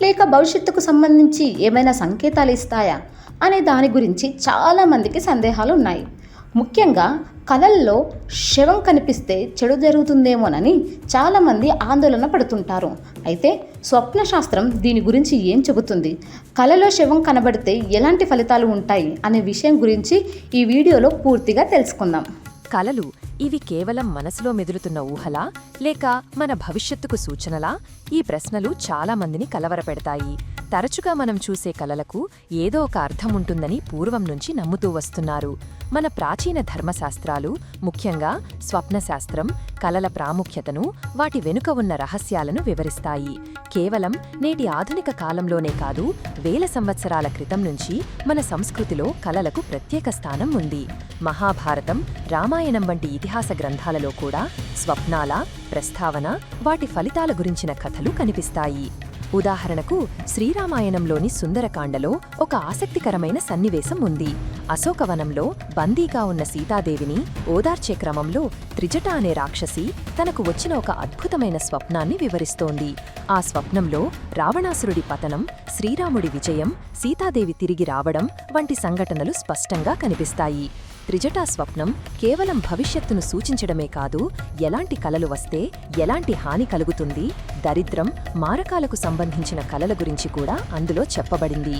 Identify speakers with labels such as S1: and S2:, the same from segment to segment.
S1: లేక భవిష్యత్తుకు సంబంధించి ఏమైనా సంకేతాలు ఇస్తాయా అనే దాని గురించి చాలామందికి సందేహాలు ఉన్నాయి ముఖ్యంగా కళల్లో శవం కనిపిస్తే చెడు జరుగుతుందేమోనని చాలామంది ఆందోళన పడుతుంటారు. అయితే స్వప్న శాస్త్రం దీని గురించి ఏం చెబుతుంది? కళలో శవం కనబడితే ఎలాంటి ఫలితాలు ఉంటాయి? అనే విషయం గురించి ఈ వీడియోలో పూర్తిగా తెలుసుకుందాం.
S2: కలలు ఇవి కేవలం మనసులో మెదులుతున్న ఊహలా? లేక మన భవిష్యత్తుకు సూచనలా? ఈ ప్రశ్నలు చాలా మందిని కలవరపెడతాయి. తరచుగా మనం చూసే కలలకు ఏదో ఒక అర్థం ఉంటుందని పూర్వం నుంచి నమ్ముతూ వస్తున్నారు. మన ప్రాచీన ధర్మశాస్త్రాలు ముఖ్యంగా స్వప్నశాస్త్రం కలల ప్రాముఖ్యతను వాటి వెనుక ఉన్న రహస్యాలను వివరిస్తాయి. కేవలం నేటి ఆధునిక కాలంలోనే కాదు వేల సంవత్సరాల క్రితం నుంచి మన సంస్కృతిలో కలలకు ప్రత్యేక స్థానం ఉంది. మహాభారతం రామాయణం వంటి ఇతిహాస గ్రంథాలలో కూడా స్వప్నాల ప్రస్తావన వాటి ఫలితాల గురించిన కథలు కనిపిస్తాయి. ఉదాహరణకు శ్రీరామాయణంలోని సుందరకాండలో ఒక ఆసక్తికరమైన సన్నివేశం ఉంది. అశోకవనంలో బందీగా ఉన్న సీతాదేవిని ఓదార్చే క్రమంలో త్రిజట అనే రాక్షసి తనకు వచ్చిన ఒక అద్భుతమైన స్వప్నాన్ని వివరిస్తోంది. ఆ స్వప్నంలో రావణాసురుడి పతనం శ్రీరాముడి విజయం సీతాదేవి తిరిగి రావడం వంటి సంఘటనలు స్పష్టంగా కనిపిస్తాయి. త్రిజటా స్వప్నం కేవలం భవిష్యత్తును సూచించడమే కాదు ఎలాంటి కలలు వస్తే ఎలాంటి హాని కలుగుతుంది దరిద్రం మారకాలకు సంబంధించిన కలల గురించి కూడా అందులో చెప్పబడింది.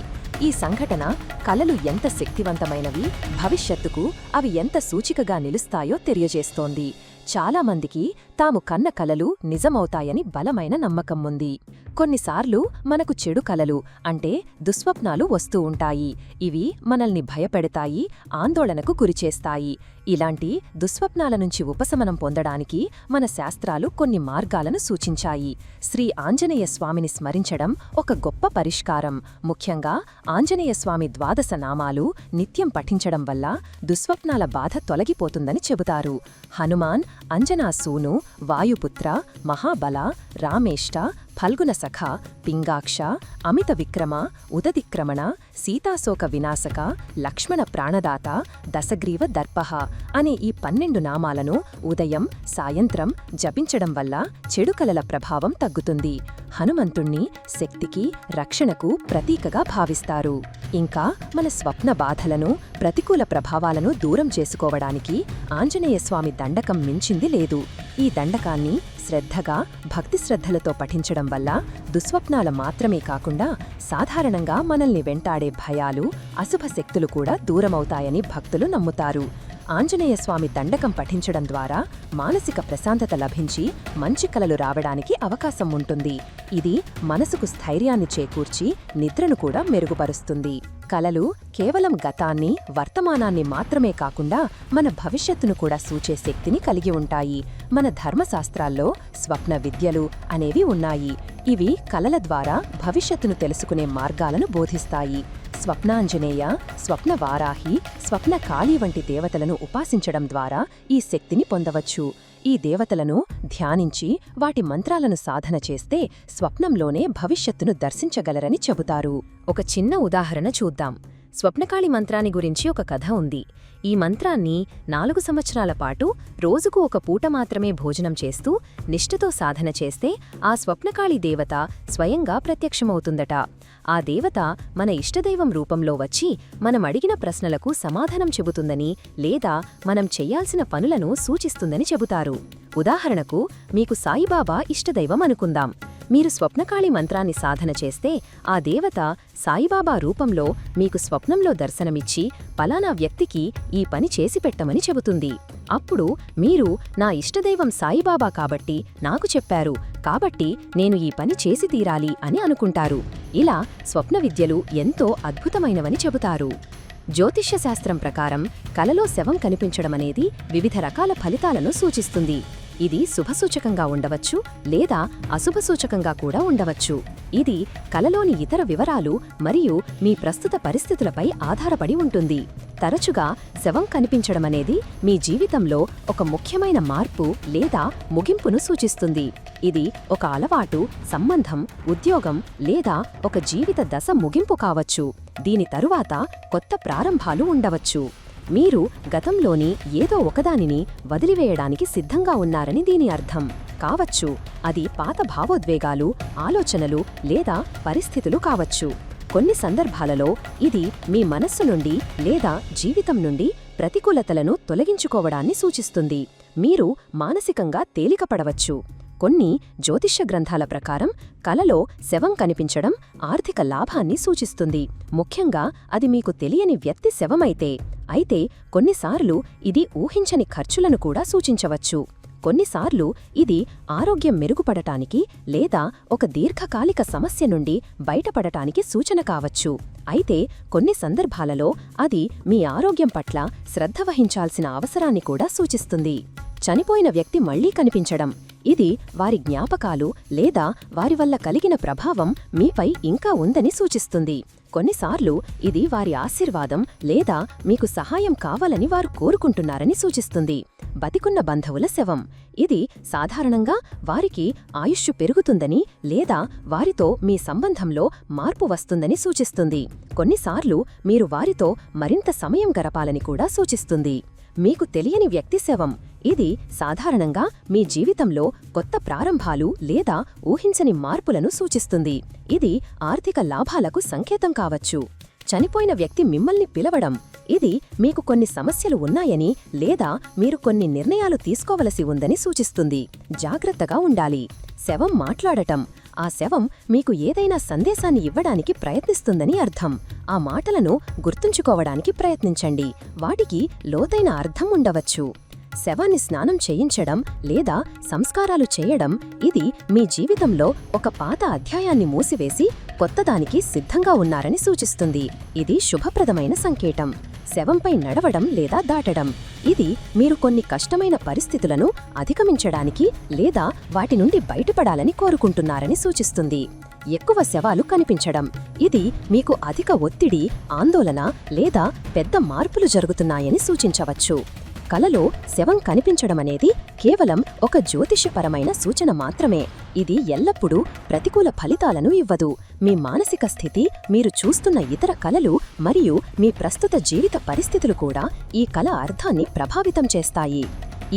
S2: ఈ సంఘటన కలలు ఎంత శక్తివంతమైనవి భవిష్యత్తుకు అవి ఎంత సూచికగా నిలుస్తాయో తెలియజేస్తోంది. చాలామందికి తాము కన్న కలలు నిజమవుతాయని బలమైన నమ్మకం ఉంది. కొన్నిసార్లు మనకు చెడు కలలు అంటే దుస్వప్నాలు వస్తూ ఉంటాయి. ఇవి మనల్ని భయపెడతాయి ఆందోళనకు గురిచేస్తాయి. ఇలాంటి దుస్వప్నాల నుంచి ఉపశమనం పొందడానికి మన శాస్త్రాలు కొన్ని మార్గాలను సూచించాయి. శ్రీ ఆంజనేయ స్వామిని స్మరించడం ఒక గొప్ప పరిష్కారం. ముఖ్యంగా ఆంజనేయ స్వామి ద్వాదశ నామాలు నిత్యం పఠించడం వల్ల దుస్వప్నాల బాధ తొలగిపోతుందని చెబుతారు. హనుమాన్ అంజనా సూను వాయుపుత్ర మహాబల రామేష్ట ఫల్గుణ సఖ పింగాక్ష అమిత విక్రమ ఉదతిక్రమణ సీతాశోక వినాశక లక్ష్మణ ప్రాణదాత దశగ్రీవ దర్పహ అనే ఈ పన్నెండు నామాలను ఉదయం సాయంత్రం జపించడం వల్ల చెడు కలల ప్రభావం తగ్గుతుంది. హనుమంతుణ్ణి శక్తికి రక్షణకు ప్రతీకగా భావిస్తారు. ఇంకా మన స్వప్న బాధలను ప్రతికూల ప్రభావాలను దూరం చేసుకోవడానికి ఆంజనేయస్వామి దండకం మించింది లేదు. ఈ దండకాన్ని శ్రద్ధగా భక్తి శ్రద్ధలతో పఠించడం వల్ల దుస్వప్నాల మాత్రమే కాకుండా సాధారణంగా మనల్ని వెంటాడే భయాలు అశుభ శక్తులు కూడా దూరమవుతాయని భక్తులు నమ్ముతారు. ఆంజనేయస్వామి దండకం పఠించడం ద్వారా మానసిక ప్రశాంతత లభించి మంచి కలలు రావడానికి అవకాశం ఉంటుంది. ఇది మనసుకు స్థైర్యాన్ని చేకూర్చి నిద్రను కూడా మెరుగుపరుస్తుంది. కలలు కేవలం గతాన్ని వర్తమానాన్ని మాత్రమే కాకుండా మన భవిష్యత్తును కూడా సూచే శక్తిని కలిగి ఉంటాయి. మన ధర్మశాస్త్రాల్లో స్వప్న విద్యలు అనేవి ఉన్నాయి. ఇవి కలల ద్వారా భవిష్యత్తును తెలుసుకునే మార్గాలను బోధిస్తాయి. స్వప్నాంజనేయ స్వప్న వారాహి స్వప్న కాళీ వంటి దేవతలను ఉపాసించడం ద్వారా ఈ శక్తిని పొందవచ్చు. ఈ దేవతలను ధ్యానించి వాటి మంత్రాలను సాధన చేస్తే స్వప్నంలోనే భవిష్యత్తును దర్శించగలరని చెబుతారు. ఒక చిన్న ఉదాహరణ చూద్దాం. స్వప్నకాళి మంత్రాన్ని గురించి ఒక కథ ఉంది. ఈ మంత్రాన్ని నాలుగు సంవత్సరాల పాటు రోజుకు ఒక పూట మాత్రమే భోజనం చేస్తూ నిష్ఠతో సాధన చేస్తే ఆ స్వప్నకాళి దేవత స్వయంగా ప్రత్యక్షమవుతుందట. ఆ దేవత మన ఇష్టదైవం రూపంలో వచ్చి మనం అడిగిన ప్రశ్నలకు సమాధానం చెబుతుందని లేదా మనం చెయ్యాల్సిన పనులను సూచిస్తుందని చెబుతారు. ఉదాహరణకు మీకు సాయిబాబా ఇష్టదైవం అనుకుందాం. మీరు స్వప్నకాళి మంత్రాన్ని సాధన చేస్తే ఆ దేవత సాయిబాబా రూపంలో మీకు స్వప్నంలో దర్శనమిచ్చి పలానా వ్యక్తికి ఈ పని చేసి పెట్టమని చెబుతుంది. అప్పుడు మీరు నా ఇష్టదైవం సాయిబాబా కాబట్టి నాకు చెప్పారు. కాబట్టి నేను ఈ పని చేసి తీరాలి అని అనుకుంటారు. ఇలా స్వప్న విద్యలు ఎంతో అద్భుతమైనవని చెబుతారు. జ్యోతిష్య శాస్త్రం ప్రకారం కలలో శవం కనిపించడమనేది వివిధ రకాల ఫలితాలను సూచిస్తుంది. ఇది శుభసూచకంగా ఉండవచ్చు లేదా అశుభసూచకంగా కూడా ఉండవచ్చు. ఇది కలలోని ఇతర వివరాలు మరియు మీ ప్రస్తుత పరిస్థితులపై ఆధారపడి ఉంటుంది. తరచుగా శవం కనిపించడమనేది మీ జీవితంలో ఒక ముఖ్యమైన మార్పు లేదా ముగింపును సూచిస్తుంది. ఇది ఒక అలవాటు సంబంధం ఉద్యోగం లేదా ఒక జీవిత దశ ముగింపు కావచ్చు. దీని తరువాత కొత్త ప్రారంభాలు ఉండవచ్చు. మీరు గతంలోని ఏదో ఒకదానిని వదిలివేయడానికి సిద్ధంగా ఉన్నారని దీని అర్థం. కావచ్చు అది పాత భావోద్వేగాలు ఆలోచనలు లేదా పరిస్థితులు కావచ్చు. కొన్ని సందర్భాలలో ఇది మీ మనస్సు నుండి లేదా జీవితం నుండి ప్రతికూలతలను తొలగించుకోవడాన్ని సూచిస్తుంది. మీరు మానసికంగా తేలికపడవచ్చు. కొన్ని జ్యోతిష్య గ్రంథాల ప్రకారం కలలో శవం కనిపించడం ఆర్థిక లాభాన్ని సూచిస్తుంది. ముఖ్యంగా అది మీకు తెలియని వ్యక్తి శవమైతే అయితే కొన్నిసార్లు ఇది ఊహించని ఖర్చులను కూడా సూచించవచ్చు. కొన్నిసార్లు ఇది ఆరోగ్యం మెరుగుపడటానికి లేదా ఒక దీర్ఘకాలిక సమస్య నుండి బయటపడటానికి సూచన కావచ్చు. అయితే కొన్ని సందర్భాలలో అది మీ ఆరోగ్యం పట్ల శ్రద్ధ వహించాల్సిన అవసరాన్ని కూడా సూచిస్తుంది. చనిపోయిన వ్యక్తి మళ్ళీ కనిపించడం ఇది వారి జ్ఞాపకాలు లేదా వారి వల్ల కలిగిన ప్రభావం మీపై ఇంకా ఉందని సూచిస్తుంది. కొన్నిసార్లు ఇది వారి ఆశీర్వాదం లేదా మీకు సహాయం కావాలని వారు కోరుకుంటున్నారని సూచిస్తుంది. బతికున్న బంధువుల శవం. ఇది సాధారణంగా వారికి ఆయుష్షు పెరుగుతుందని లేదా వారితో మీ సంబంధంలో మార్పు వస్తుందని సూచిస్తుంది. కొన్నిసార్లు మీరు వారితో మరింత సమయం గడపాలని కూడా సూచిస్తుంది. మీకు తెలియని వ్యక్తి శవం. ఇది సాధారణంగా మీ జీవితంలో కొత్త ప్రారంభాలు లేదా ఊహించని మార్పులను సూచిస్తుంది. ఇది ఆర్థిక లాభాలకు సంకేతం కావచ్చు. చనిపోయిన వ్యక్తి మిమ్మల్ని పిలవడం. ఇది మీకు కొన్ని సమస్యలు ఉన్నాయని లేదా మీరు కొన్ని నిర్ణయాలు తీసుకోవలసి ఉందని సూచిస్తుంది. జాగ్రత్తగా ఉండాలి. శవం మాట్లాడటం. ఆ శవం మీకు ఏదైనా సందేశాన్ని ఇవ్వడానికి ప్రయత్నిస్తుందని అర్థం. ఆ మాటలను గుర్తుంచుకోవడానికి ప్రయత్నించండి. వాటికి లోతైన అర్థం ఉండవచ్చు. శవాన్ని స్నానం చేయించడం లేదా సంస్కారాలు చేయడం ఇది మీ జీవితంలో ఒక పాత అధ్యాయాన్ని మూసివేసి కొత్తదానికి సిద్ధంగా ఉన్నారని సూచిస్తుంది. ఇది శుభప్రదమైన సంకేతం. శవంపై నడవడం లేదా దాటడం. ఇది మీరు కొన్ని కష్టమైన పరిస్థితులను అధిగమించడానికి లేదా వాటి నుండి బయటపడాలని కోరుకుంటున్నారని సూచిస్తుంది. ఎక్కువ శవాలు కనిపించడం. ఇది మీకు అధిక ఒత్తిడి ఆందోళన లేదా పెద్ద మార్పులు జరుగుతున్నాయని సూచించవచ్చు. కలలో శవం కనిపించడమనేది కేవలం ఒక జ్యోతిష్యపరమైన సూచన మాత్రమే. ఇది ఎల్లప్పుడూ ప్రతికూల ఫలితాలను ఇవ్వదు. మీ మానసిక స్థితి మీరు చూస్తున్న ఇతర కలలు మరియు మీ ప్రస్తుత జీవిత పరిస్థితులు కూడా ఈ కల అర్థాన్ని ప్రభావితం చేస్తాయి.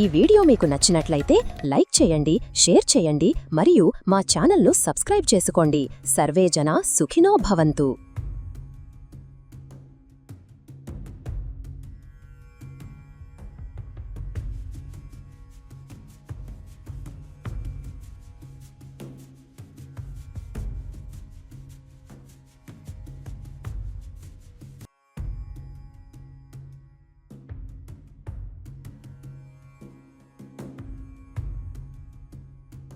S2: ఈ వీడియో మీకు నచ్చినట్లయితే లైక్ చేయండి షేర్ చేయండి మరియు మా ఛానల్ను సబ్స్క్రైబ్ చేసుకోండి. సర్వేజన సుఖినో భవంతు.